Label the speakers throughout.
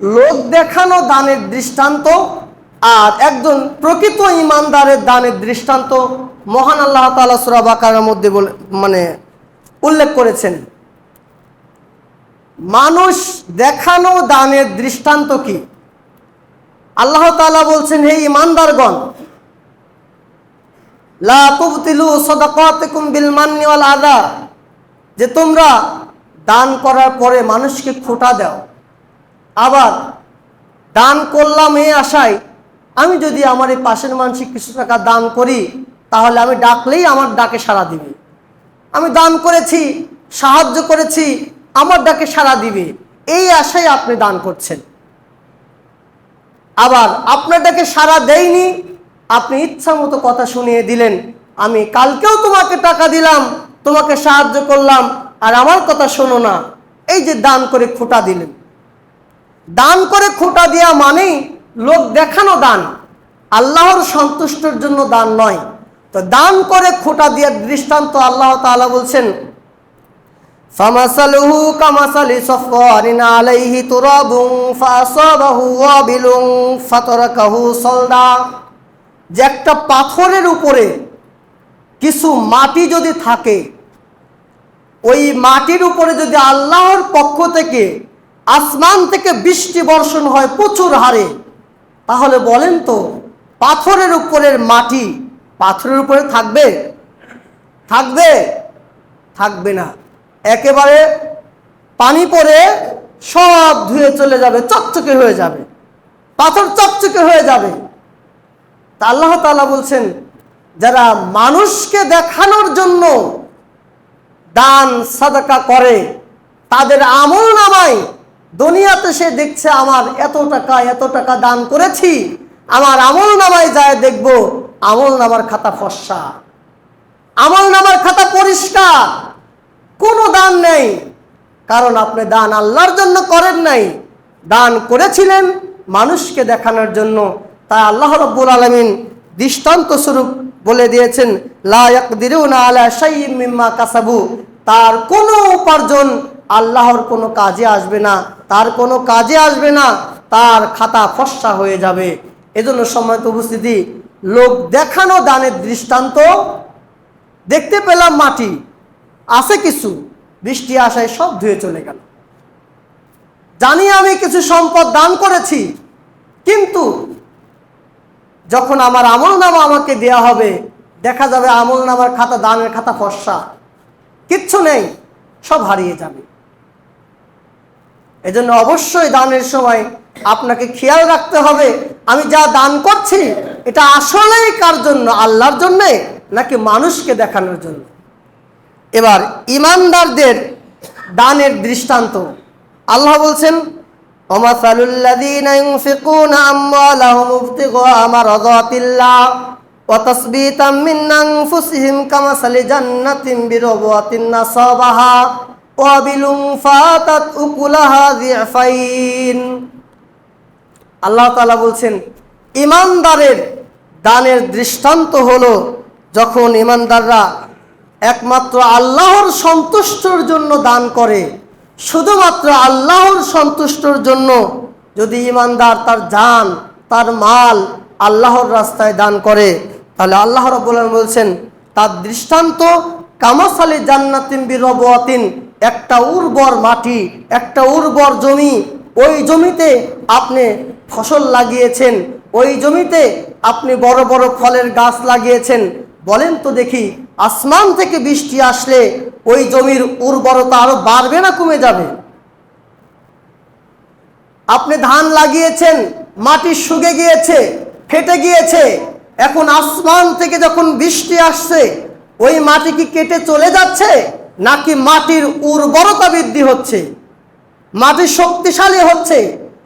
Speaker 1: লোক দেখানো দানের দৃষ্টান্ত আর একজন প্রকৃত ইমানদারের দানের দৃষ্টান্ত মহান আল্লাহ তালা সুরা বাকারের মধ্যে বলে মানে উল্লেখ করেছেন। মানুষ দেখানো দানের দৃষ্টান্ত কি? আল্লাহ তাআলা বলছেন, হে ইমানদারগণ, লা তুবতিলু সাদাকাতিকুম বিল মান্নি ওয়াল আযা যে তোমরা দান করার পরে মানুষকে খোটা দাও। আবার দান করলাম এই আশায়, আমি যদি আমার এই পাশের মানুষকে কিছু টাকা দান করি, তাহলে আমি ডাকলেই আমার ডাকে সাড়া দিবে। আমি দান করেছি, সাহায্য করেছি, আমার ডাকে সাড়া দিবে। এই আশায় আপনি দান করছেন। আবার আপনার ডাকে সারা দেয়নি, আপনি ইচ্ছা মতো কথা শুনিয়ে দিলেন, আমি কালকেও তোমাকে টাকা দিলাম, তোমাকে সাহায্য করলাম, আর আমার কথা শোনো না। এই যে দান করে খোটা দিলেন। দান করে খোটা দেওয়া মানেই লোক দেখানো দান। আল্লাহর সন্তুষ্টর জন্য দান নয়। তো দান করে খোটা দেওয়ার দৃষ্টান্ত আল্লাহ তালা বলছেন, ফামাসালহু কামাসালি সফরিন আলাইহি তুরাবুন ফাসাবাহু ওয়াবিলুন ফাতারাকাহু সলদা। যে একটা পাথরের উপরে কিছু মাটি যদি থাকে, ওই মাটির উপরে যদি আল্লাহর পক্ষ থেকে আসমান থেকে বৃষ্টি বর্ষণ হয় প্রচুর হারে। তাহলে বলেন তো, পাথরের উপরের মাটি পাথরের উপরে থাকবে? থাকবে? থাকবে না। একেবারে পানি পরে সব ধুয়ে চলে যাবে, চকচকে হয়ে যাবে। পাথর চকচকে হয়ে যাবে। তা আল্লাহ তালা বলছেন, যারা মানুষকে দেখানোর জন্য দান, সাদাকা করে, তাদের আমল নামায় দুনিয়াতে সে দেখছে আমার এত টাকা এত টাকা দান করেছি। আমার আমল নামায় যায় দেখব আমল নামার খাতা ফর্সা। আমল নামার খাতা পরিষ্কার। কোনো দান নেই। কারণ আপনি দান আল্লাহর জন্য করেন নাই। দান করেছিলেন মানুষকে দেখানোর জন্য। তাই আল্লাহ রব্বুল আলমিন দৃষ্টান্ত স্বরূপ বলে দিয়েছেন লায়াকদিরুনা আলা শাইইম মিম্মা কাসাবু। তার কোনো উপার্জন আল্লাহর কোনো কাজে আসবে না, তার কোনো কাজে আসবে না, তার খাতা ফর্সা হয়ে যাবে। এজন্য সম্মানিত উপস্থিতি, লোক দেখানো দানের দৃষ্টান্ত, দেখতে পেলাম মাটি, আছে কিছু, বৃষ্টি আসায় সব ধুয়ে চলে গেল। জানি আমি কিছু সম্পদ দান করেছি, কিন্তু যখন আমার আমল নামা আমাকে দেয়া হবে, দেখা যাবে আমল নামার খাতা, দানের খাতা ফর্সা কিচ্ছু নেই, সব হারিয়ে যাবে। এজন্য অবশ্যই দানের সময় আপনাকে খেয়াল রাখতে হবে। আমি যা দান করছি, এটা আসলেই কার জন্য? আল্লাহর জন্যে নাকি মানুষকে দেখানোর জন্য? এবার ইমানদারদের দানের দৃষ্টান্ত। আল্লাহ বলছেন ওমাসালুল্লাযীনা ইউনফিকুনা আমওয়ালাহুম ইবতিগা মারাদাতিল্লাহ ওয়া তাসবীতাম আনফুসিহিম কামাসালি জান্নাতিন বিরবওয়াতিন নাসাবাহা ওয়া বিলুম ফাতাত উকুলাহা যিফাইন। আল্লাহ বলছেন, ইমানদারের দানের দৃষ্টান্ত হলো যখন ইমানদাররা একমাত্র আল্লাহর সন্তুষ্টর জন্য দান করে, শুধুমাত্র আল্লাহর সন্তুষ্টর জন্য যদি ইমানদার তার জান, তার মাল আল্লাহর রাস্তায় দান করে, তাহলে আল্লাহ রব্বুল বলছেন, তার দৃষ্টান্ত কামাসালি জান্নাতিন বিরবাতিন একটা উর্বর মাটি, একটা উর্বর জমি, ওই জমিতে আপনি ফসল লাগিয়েছেন, ওই জমিতে আপনি বড় বড় ফলের গাছ লাগিয়েছেন। বলেন তো দেখি, আসমান থেকে বৃষ্টি আসলে ওই জমির উর্বরতা আরও বাড়বে না কমে যাবে? আপনি ধান লাগিয়েছেন, মাটি শুকে গিয়েছে, ফেটে গিয়েছে, এখন আসমান থেকে যখন বৃষ্টি আসছে, ওই মাটি কি কেটে চলে যাচ্ছে? নাকি মাটির উর্বরতা বৃদ্ধি হচ্ছে? মাটি শক্তিশালী হচ্ছে,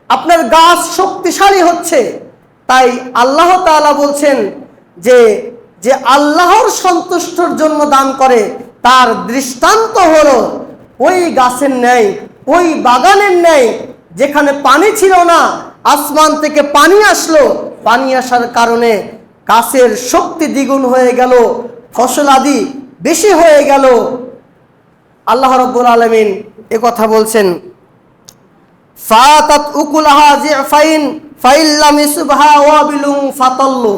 Speaker 1: আপনার গাছ শক্তিশালী হচ্ছে। তাই আল্লাহ তাআলা বলছেন যে যে আল্লাহর সন্তুষ্টর জন্য দান করে, তার দৃষ্টান্ত হলো ওই গাছের ন্যায়, ওই বাগানের ন্যায়, যেখানে পানি ছিল না, আসমান থেকে পানি আসলো। পানি আসার কারণে গাছের শক্তি দ্বিগুণ হয়ে গেল ফসল আদি বেশি হয়ে গেল। আল্লাহ রব্বুল আলমিন এ কথা বলছেন, ফাতাত উকুলাহা জিফাইন ফাইল্লাম ইসুবহা ওয়াবিলুম ফাতাল্লু।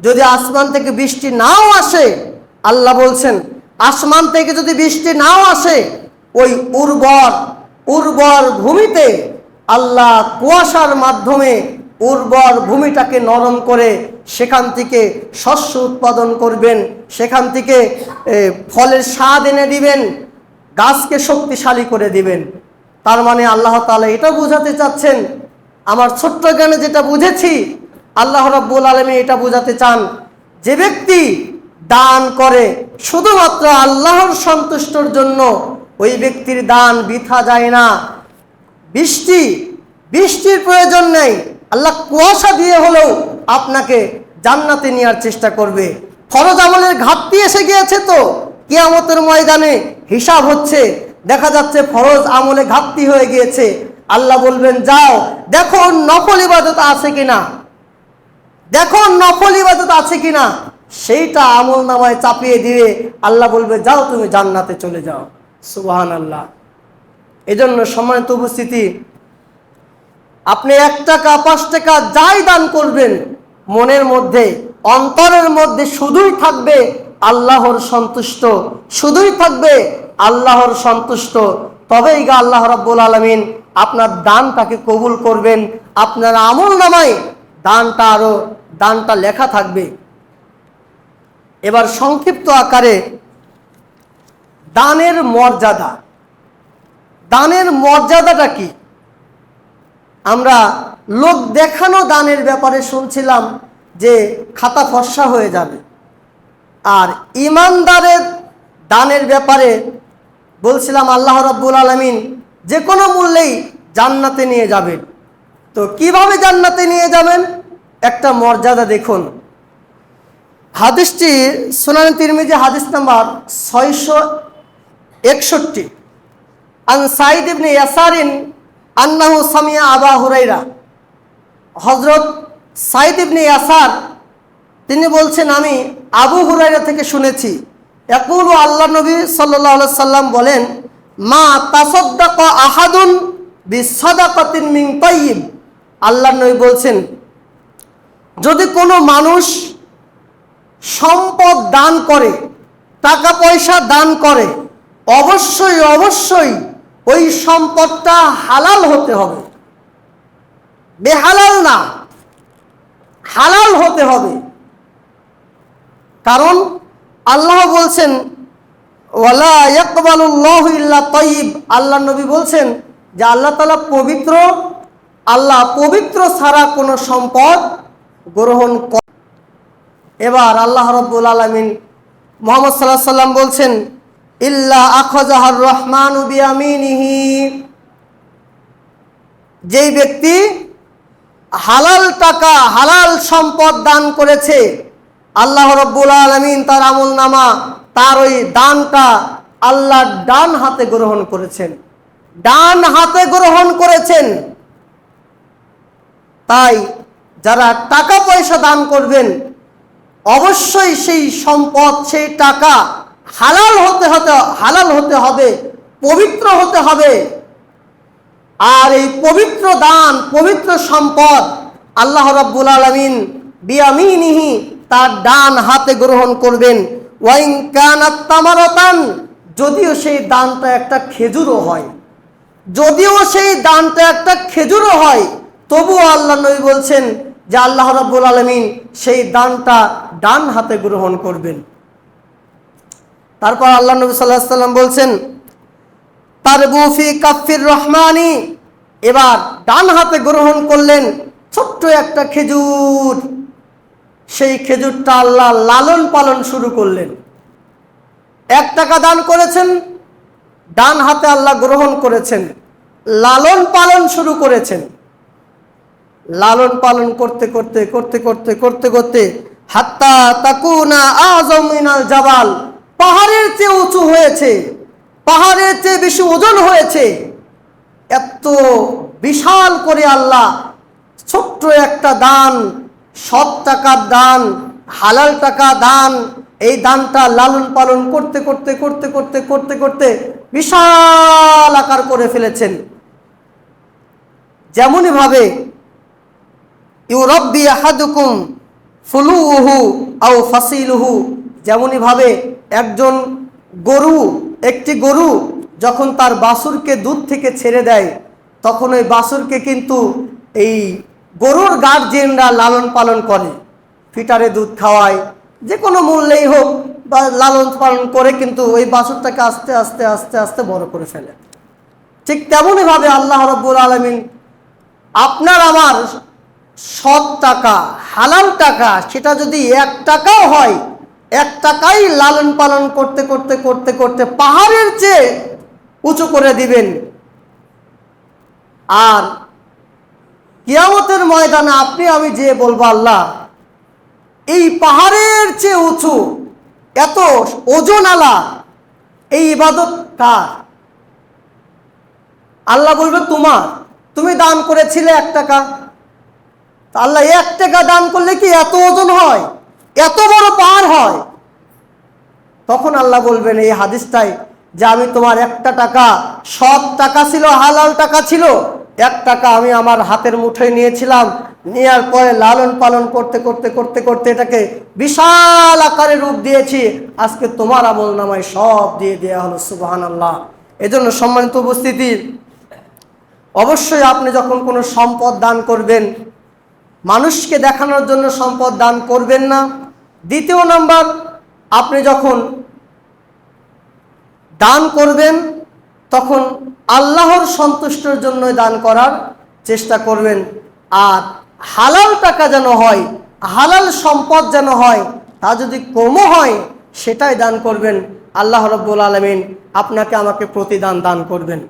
Speaker 1: যদি আসমান থেকে বৃষ্টি নাও আসে, আল্লাহ বলছেন, আসমান থেকে যদি বৃষ্টি নাও আসে, ওই উর্বর উর্বর ভূমিতে আল্লাহ কুয়াশার মাধ্যমে উর্বর ভূমিটাকে নরম করে সেখান থেকে শস্য উৎপাদন করবেন, সেখান থেকে ফলের স্বাদ এনে দিবেন, গাছকে শক্তিশালী করে দিবেন। তার মানে আল্লাহ তাআলা এটা বোঝাতে চাচ্ছেন। আমার ছোট্ট জ্ঞানে যেটা বুঝেছি, আল্লাহ রাব্বুল আলমী এটা বোঝাতে চান। যে ব্যক্তি দান করে শুধুমাত্র আল্লাহর সন্তুষ্টর জন্য, ওই ব্যক্তির দান বৃথা যায় না। বৃষ্টি, বৃষ্টির প্রয়োজন নেই। আল্লাহ কুয়াশা দিয়ে হলেও আপনাকে জান্নাতে নেওয়ার চেষ্টা করবে। ফরজ আমলের ঘাটতি এসে গিয়েছে তো। কিয়ামতের ময়দানে হিসাব হচ্ছে, দেখা যাচ্ছে ফরজ আমলে ঘাটতি হয়ে গিয়েছে। আল্লাহ বলবেন, যাও, দেখো নকল ইবাদত আছে কিনা। দেখো নকল ইবাদত আছে কিনা। সেইটা আমল নামায় চাপিয়ে দিয়ে আল্লাহ বলবে, যাও তুমি জান্নাতে চলে যাও। সুবহান আল্লাহ এজন্য সম্মানিত উপস্থিতি আপনি এক টাকা পাঁচ টাকা যাই দান করবেন, মনের মধ্যে, অন্তরের মধ্যে শুধুই থাকবে আল্লাহর সন্তুষ্ট, শুধুই থাকবে আল্লাহর সন্তুষ্ট। তবেই গা আল্লাহ রাব্বুল আলমিন আপনার দানটাকে কবুল করবেন, আপনার আমল নামায় দানটা আরও দানটা লেখা থাকবে। এবার সংক্ষিপ্ত আকারে দানের মর্যাদা। দানের মর্যাদাটা কি? আমরা লোক দেখানো দানের ব্যাপারে শুনছিলাম যে খাতা ফর্সা হয়ে যাবে। আর ইমানদারের দানের ব্যাপারে বলছিলাম আল্লাহ রব্বুল আলমিন, যে কোনো মূল্যেই জান্নাতে নিয়ে যাবেন। তো কীভাবে জান্নাতে নিয়ে যাবেন? একটা মর্যাদা দেখুন। হাদিসটি সোনান তিরমিজি হাদিস নাম্বার ছয়শো একষট্টি। আন সাইদ ইবনে ইয়াসারিন আন্নাহু সামিয়া আবা হুরাইরা। হজরত সাইদ ইবনে ইয়াসার, তিনি বলছেন, আমি আবু হুরাইরা থেকে শুনেছি। একুল ও আল্লাহ নবী সাল্লাহ সাল্লাম বলেন, মা তাসদ্দাক আহাদুন বিসদাকাতিন মিন তাইয়িব আল্লাহ নবী বলছেন, যদি কোনো মানুষ সম্পদ দান করে, টাকা পয়সা দান করে, অবশ্যই অবশ্যই ওই সম্পদটা হালাল হতে হবে। বেহালাল না, হালাল হতে হবে। কারণ আল্লাহ বলছেন, ওয়ালা তাইয়িব আল্লাহ নবী বলছেন যে আল্লাহ তাআলা পবিত্র, আল্লাহ পবিত্র ছাড়া কোনো সম্পদ গ্রহণ করে এবার আল্লাহ রব্বুল আলমিন মোহাম্মদ সাল্লাহ সাল্লাম বলছেন ইল্লা আখজাহার রহমান বিয়ামিনিহি। যেই ব্যক্তি হালাল টাকা, হালাল সম্পদ দান করেছে, আল্লাহ রব্বুল আলমিন তার আমল নামা, তার ওই দানটা আল্লাহ ডান হাতে গ্রহণ করেছেন। ডান হাতে গ্রহণ করেছেন। তাই যারা টাকা পয়সা দান করবেন, অবশ্যই সেই সম্পদ, সেই টাকা হালাল হতে হতে, হালাল হতে হবে, পবিত্র হতে হবে। আর এই পবিত্র দান, পবিত্র সম্পদ আল্লাহ রাব্বুল আলমিন বিয়ামিনিহি তার ডান হাতে গ্রহণ করবেন। ওয়াইন কানাত তামারতান, যদিও সেই দানটা একটা খেজুরও হয়। যদিও সেই দানটা একটা খেজুরও হয়, তবুও আল্লাহ নবী বলছেন যে আল্লাহ রাব্বুল আলমিন সেই দানটা ডান হাতে গ্রহণ করবেন। তারপর আল্লাহ নবী সাল্লাহ সাল্লাম বলছেন তার বুফি কাফির রহমানি। এবার ডান হাতে গ্রহণ করলেন ছোট্ট একটা খেজুর। সেই খেজুরটা আল্লাহ লালন পালন শুরু করলেন। এক টাকা দান করেছেন, ডান হাতে আল্লাহ গ্রহণ করেছেন, লালন পালন শুরু করেছেন। লালন পালন করতে করতে করতে করতে করতে করতে, হাত্তা তাকুনা আজমিনাল জাবাল। পাহাড়ের চেয়ে উঁচু হয়েছে, পাহাড়ের চেয়ে বেশি ওজন হয়েছে। এত বিশাল করে আল্লাহ ছোট্ট একটা দান, সৎ টাকার দান, হালাল টাকা দান, এই দানটা লালন পালন করতে করতে করতে করতে করতে করতে বিশাল আকার করে ফেলেছেন। যেমনইভাবে ইউরব্বি আহাদুকুম ফুলুহু আও ফাসিলুহু যেমনইভাবে একজন গরু, একটি গরু যখন তার বাছুরকে দুধ থেকে ছেড়ে দেয়, তখন ওই বাসুরকে কিন্তু এই গরুর গার্জেনরা লালন পালন করে। ফিটারে দুধ খাওয়ায় যে কোনো মূল্যেই হোক বা লালন পালন করে কিন্তু ওই বাছুরটাকে আস্তে আস্তে আস্তে আস্তে বড় করে ফেলে। ঠিক তেমনইভাবে আল্লাহ রব্বুল আলমিন আপনার আমার সৎ টাকা, হালাল টাকা, সেটা যদি এক টাকাও হয় এক টাকাই লালন পালন করতে করতে করতে করতে পাহাড়ের চেয়ে উঁচু করে দিবেন। আর কিয়ামতের ময়দানে আপনি, আমি যে বলব আল্লাহ, এই পাহাড়ের চেয়ে উঁচু, এত ওজন আলা, এই ইবাদত কার? আল্লাহ বলবে, তোমার, তুমি দান করেছিলে এক টাকা। আল্লাহ, এক টাকা দান করলে কি এত ওজন হয়? এত বড় পাহাড় হয়। তখন আল্লাহ বলবেন, এই হাদিসটাই যে আমি তোমার একটা টাকা সৎ টাকা ছিল, হালাল টাকা ছিল, এক টাকা আমি আমার হাতের মুঠোয় নিয়েছিলাম নেওয়ার পরে লালন পালন করতে করতে করতে করতে এটাকে বিশাল আকারে রূপ দিয়েছি। আজকে তোমার আমল নামায় সব দিয়ে দেওয়া হলো সুবাহান আল্লাহ এজন্য সম্মানিত উপস্থিতি, অবশ্যই আপনি যখন কোনো সম্পদ দান করবেন মানুষকে দেখানোর জন্য সম্পদ দান করবেন না। দ্বিতীয় নাম্বার, আপনি যখন দান করবেন, তখন আল্লাহর সন্তুষ্টর জন্য দান করার চেষ্টা করবেন। আর হালাল টাকা যেন হয়, হালাল সম্পদ যেন হয়, তা যদি কমও হয়, সেটাই দান করবেন। আল্লাহ রব্বুল আলমিন আপনাকে আমাকে প্রতিদান দান করবেন।